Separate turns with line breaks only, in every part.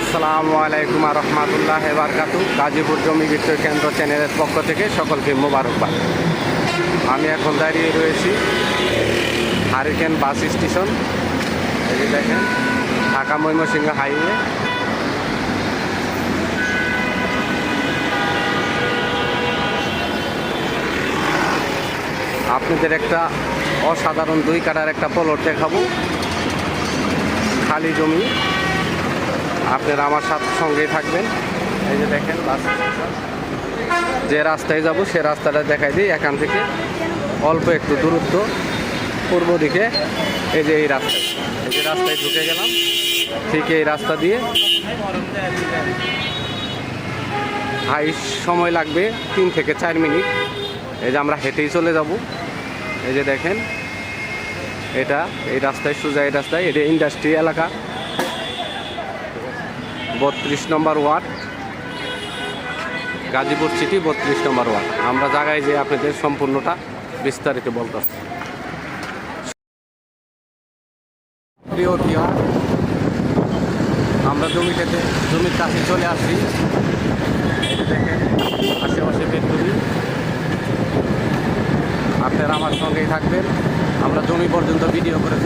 আসসালামু আলাইকুম রহমতুল্লাহ বারকাতু। গাজীপুর জমি বিক্রয় কেন্দ্র চ্যানেলের পক্ষ থেকে সকলকে মোবারকবাদ। আমি এখন দাঁড়িয়ে রয়েছি হারিকেন বাস স্টেশন। দেখেন, ঢাকা ময়মনসিংহ হাইওয়ে। আপনাদের একটা অসাধারণ দুই কাটার একটা প্লট দেখাবো। খালি জমি। আপনারা আমার সাথে সঙ্গেই থাকবেন। এই যে দেখেন, বাস। যে রাস্তায় যাব, সে রাস্তাটা দেখাই দিই এখান থেকে। অল্প একটু দূরত্ব, পূর্ব দিকে। এই যে এই রাস্তা এই যে রাস্তায় ঢুকে গেলাম। ঠিক এই রাস্তা দিয়ে। হাই, সময় লাগবে তিন থেকে চার মিনিট। এই যে আমরা হেঁটেই চলে যাব। এই যে দেখেন, এটা এই রাস্তায় সোজা এই রাস্তায়, এটা ইন্ডাস্ট্রি এলাকা। বত্রিশ নম্বর ওয়ার্ড। গাজীপুর সিটি বত্রিশ নম্বর ওয়ার্ড। আমরা জায়গায় যে আপনাদের সম্পূর্ণটা বিস্তারিত বলতেছি প্রিয় বিহার আমরা জমিটাতে, জমির কাছে চলে আসি দেখেন আশেপাশে ফ্যাক্টরি আপনারা আমার সঙ্গেই থাকবেন। আমরা জমি পর্যন্ত ভিডিও করে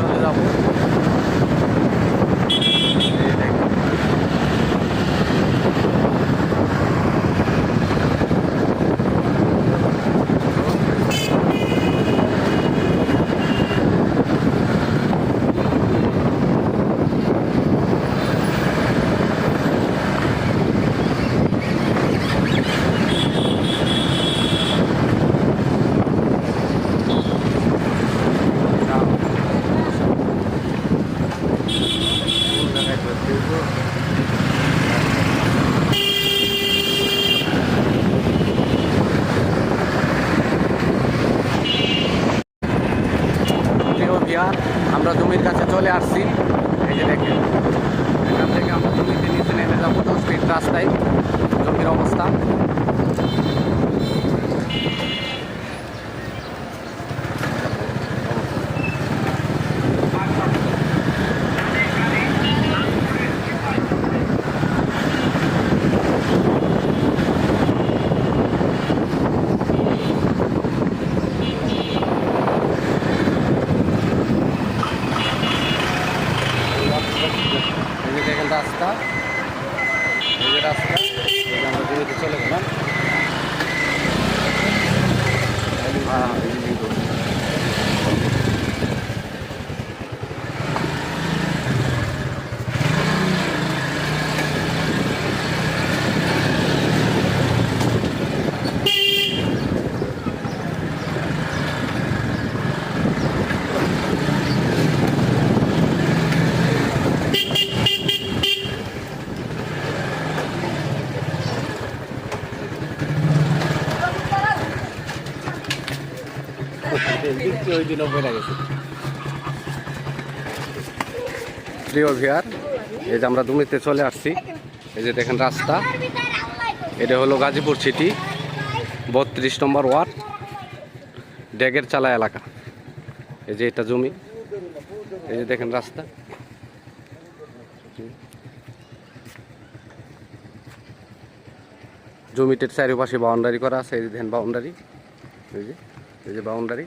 চলে যাব এই দেখেন। কোন জায়গায় করতে হইব? প্রিয় বিহার আমরা জমির কাছে চলে আসছি এই যে দেখেন এখান থেকে আমরা জমিতে নিচে নেমে যাব দশ ফিট রাস্তায় জমির অবস্থা এই যে দেখেন রাস্তা এই রাস্তা আমরা জমিতে চলে গেলাম। হ্যাঁ, প্রিয় ভিয়ার এই যে আমরা দুমিতে চলে আসছি। এই যে দেখেন রাস্তা। এটা হলো গাজীপুর সিটি বত্রিশ নম্বর ওয়ার্ড ড্যাগের চালা এলাকা। এই যে এটা জমি। এই যে দেখেন রাস্তা। জমিটির চারিপাশে বাউন্ডারি করা আছে। এই যে দেখেন বাউন্ডারি এই যে এই যে বাউন্ডারি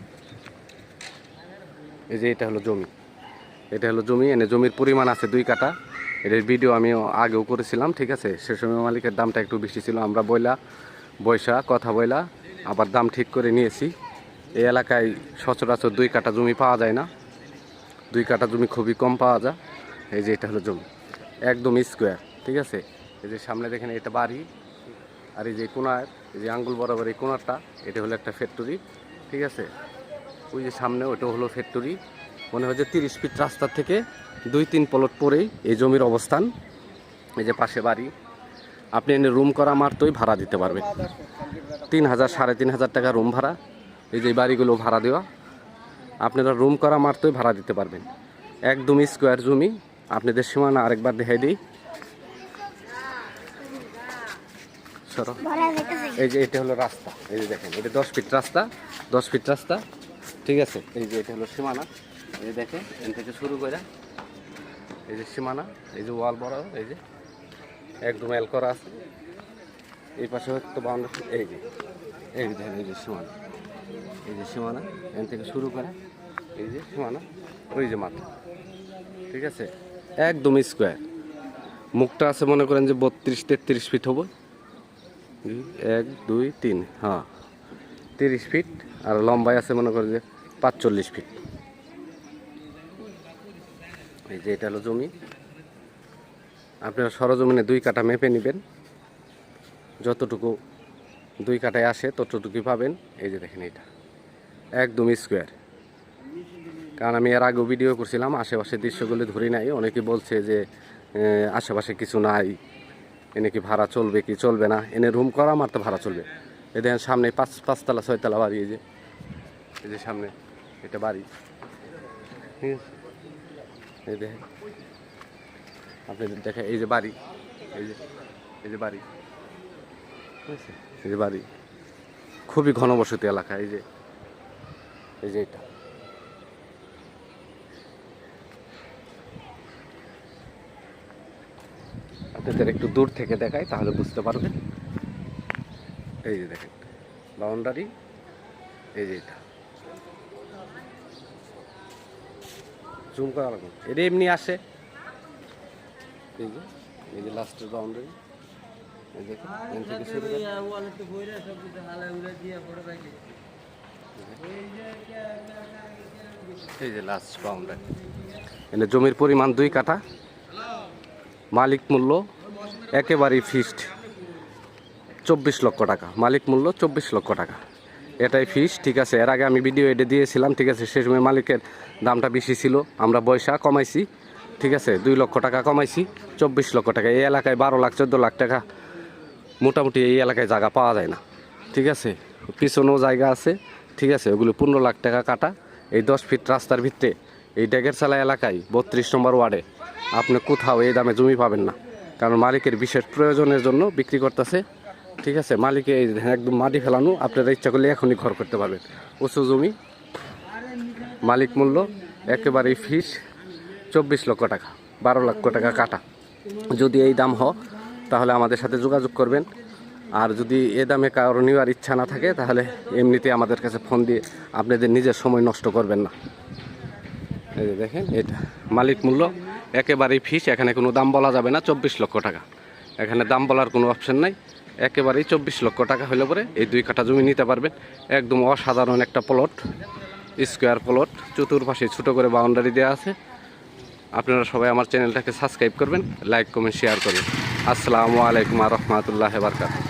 এই যে এটা হলো জমি। এটা হলো জমি, এনে জমির পরিমাণ আছে দুই কাটা এটার ভিডিও আমি আগেও করেছিলাম, ঠিক আছে? সে সময় মালিকের দামটা একটু বেশি ছিল, আমরা বইলা বৈশা কথা বইলা, আবার দাম ঠিক করে নিয়েছি। এই এলাকায় সচরাচর দুই কাটা জমি পাওয়া যায় না। দুই কাটা জমি খুবই কম পাওয়া যায়। এই যে এটা হলো জমি। একদম স্কোয়ার ঠিক আছে? এই যে সামনে দেখেন, এটা বাড়ি। আর এই যে কোনার, এই যে আঙ্গুল বরাবর এই কোনারটা, এটা হলো একটা ফ্যাক্টরি ঠিক আছে? ওই যে সামনে ওটা হলো ফ্যাক্টরি মনে হয় যে তিরিশ ফিট রাস্তার থেকে দুই তিন পলট পরেই এই জমির অবস্থান এই যে পাশে বাড়ি। আপনি এনে রুম করা মারতই ভাড়া দিতে পারবেন। তিন হাজার সাড়ে তিন হাজার টাকা রুম ভাড়া এই যে বাড়িগুলো ভাড়া দেওয়া। আপনারা রুম করা মারতই ভাড়া দিতে পারবেন। একদম স্কোয়ার জমি। আপনাদের সীমানা আরেকবার দেখাই দিই। এই যে এটা হলো রাস্তা। এই যে দেখেন এটা দশ ফিট রাস্তা দশ ফিট রাস্তা। ঠিক আছে? এই যে এটা হলো সীমানা। এই যে দেখেন, এখান থেকে শুরু করে এই যে সীমানা, এই যে ওয়াল বড় এই যে একদম এল করা আছে। এই পাশে একটা বাউন্ডারি এই যে এই যে এই যে সীমানা। এই যে সীমানা, এখান থেকে শুরু করে এই যে সীমানা, ওই যে মাথা ঠিক আছে? একদম স্কোয়ার মুখটা আছে মনে করেন যে বত্রিশ, তেত্রিশ ফিট হবে। এক, দুই, তিন হ্যাঁ। তিরিশ ফিট আর লম্বায় আছে মনে করেন যে পাঁচচল্লিশ ফিট এই যে এটা হলো জমি। আপনারা সরজমিনে দুই কাটা মেপে নেবেন। যতটুকু দুই কাটায় আসে, ততটুকুই পাবেন। এই যে দেখেন এটা। একদম স্কোয়ার কারণ আমি এর আগেও ভিডিও করছিলাম, আশেপাশে দৃশ্যগুলি ধরি নাই। অনেকে বলছে যে আশেপাশে কিছু নাই। এনে কি ভাড়া চলবে কি চলবে না? এনে রুম করা আমার তো ভাড়া চলবে। এই দেখেন সামনে পাঁচ, পাঁচতলা, ছয়তলা বাড়ি যে। এই যে সামনে। এটা বাড়ি। ঠিক আছে? এই দেখেন। আপনাদের দেখে এই যে বাড়ি। এই যে এই যে বাড়ি। ঠিক আছে? এই যে বাড়ি। খুবই ঘনবসতি এলাকা, এই যে। এই যে এটা। আপনাদের একটু দূর থেকে দেখাই, তাহলে বুঝতে পারবেন। এই যে দেখেন, বাউন্ডারি। এই যে এটা। জুম করা লাগবে। এটা এমনি আসে। এই যে এই যে লাস্টের বাউন্ডারি এই দেখেন এখান থেকে শুরু করে। এই যে লাস্ট বাউন্ডারি এখানে জমির পরিমাণ দুই কাঠা। মালিক মূল্য একেবারেই ফিক্সড চব্বিশ লক্ষ টাকা। মালিক মূল্য চব্বিশ লক্ষ টাকা। এটাই ফিস ঠিক আছে? এর আগে আমি ভিডিও এটা দিয়েছিলাম, ঠিক আছে? সে সময় মালিকের দামটা বেশি ছিল। আমরা পয়সা কমাইছি, ঠিক আছে? দুই লক্ষ টাকা কমাইছি, চব্বিশ লক্ষ টাকা। এই এলাকায় বারো লাখ, চোদ্দ লাখ টাকা মোটামুটি এই এলাকায় জায়গা পাওয়া যায় না, ঠিক আছে? পিছনেও জায়গা আছে, ঠিক আছে? ওগুলো পনেরো লাখ টাকা কাটা। এই দশ ফিট রাস্তার ভিতরে, এই ডেগেরসালা এলাকায় বত্রিশ নম্বর ওয়ার্ডে আপনি কোথাও এই দামে জমি পাবেন না। কারণ মালিকের বিশেষ প্রয়োজনের জন্য বিক্রি করতেছে ঠিক আছে, মালিকে এই একদম মাটি ফেলানো, আপনারা ইচ্ছা করলে এখনই ঘর করতে পারবেন। উঁচু জমি, মালিক মূল্য একেবারেই ফিস, চব্বিশ লক্ষ টাকা, বারো লক্ষ টাকা কাটা। যদি এই দাম হয়, তাহলে আমাদের সাথে যোগাযোগ করবেন। আর যদি এ দামে কারও নেওয়ার ইচ্ছা না থাকে, তাহলে এমনিতে আমাদের কাছে ফোন দিয়ে আপনাদের নিজের সময় নষ্ট করবেন না। এই যে দেখেন, এটা মালিক মূল্য একেবারেই ফিস, এখানে কোনো দাম বলা যাবে না, চব্বিশ লক্ষ টাকা। এখানে দাম বলার কোনো অপশন নাই। একেবারেই চব্বিশ লক্ষ টাকা হলে পরে এই দুই কাঠা জমি নিতে পারবেন। একদম অসাধারণ একটা প্লট স্কোয়ার প্লট চতুর্পাশে ছোটো করে বাউন্ডারি দেওয়া আছে। আপনারা সবাই আমার চ্যানেলটাকে সাবস্ক্রাইব করবেন লাইক কমেন্ট শেয়ার করবেন। আসসালামু আলাইকুম রহমতুল্লাহ বারকাত